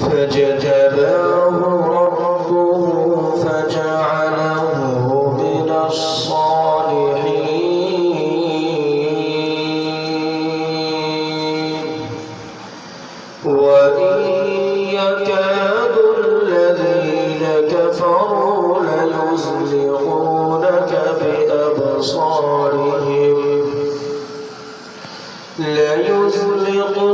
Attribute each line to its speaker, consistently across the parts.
Speaker 1: فاجتباه ربه فجعله من الصالحين. وإن يكاد الذين كفروا ليزلقونك بأبصارهم ليزلقونك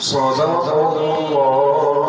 Speaker 1: صدق الله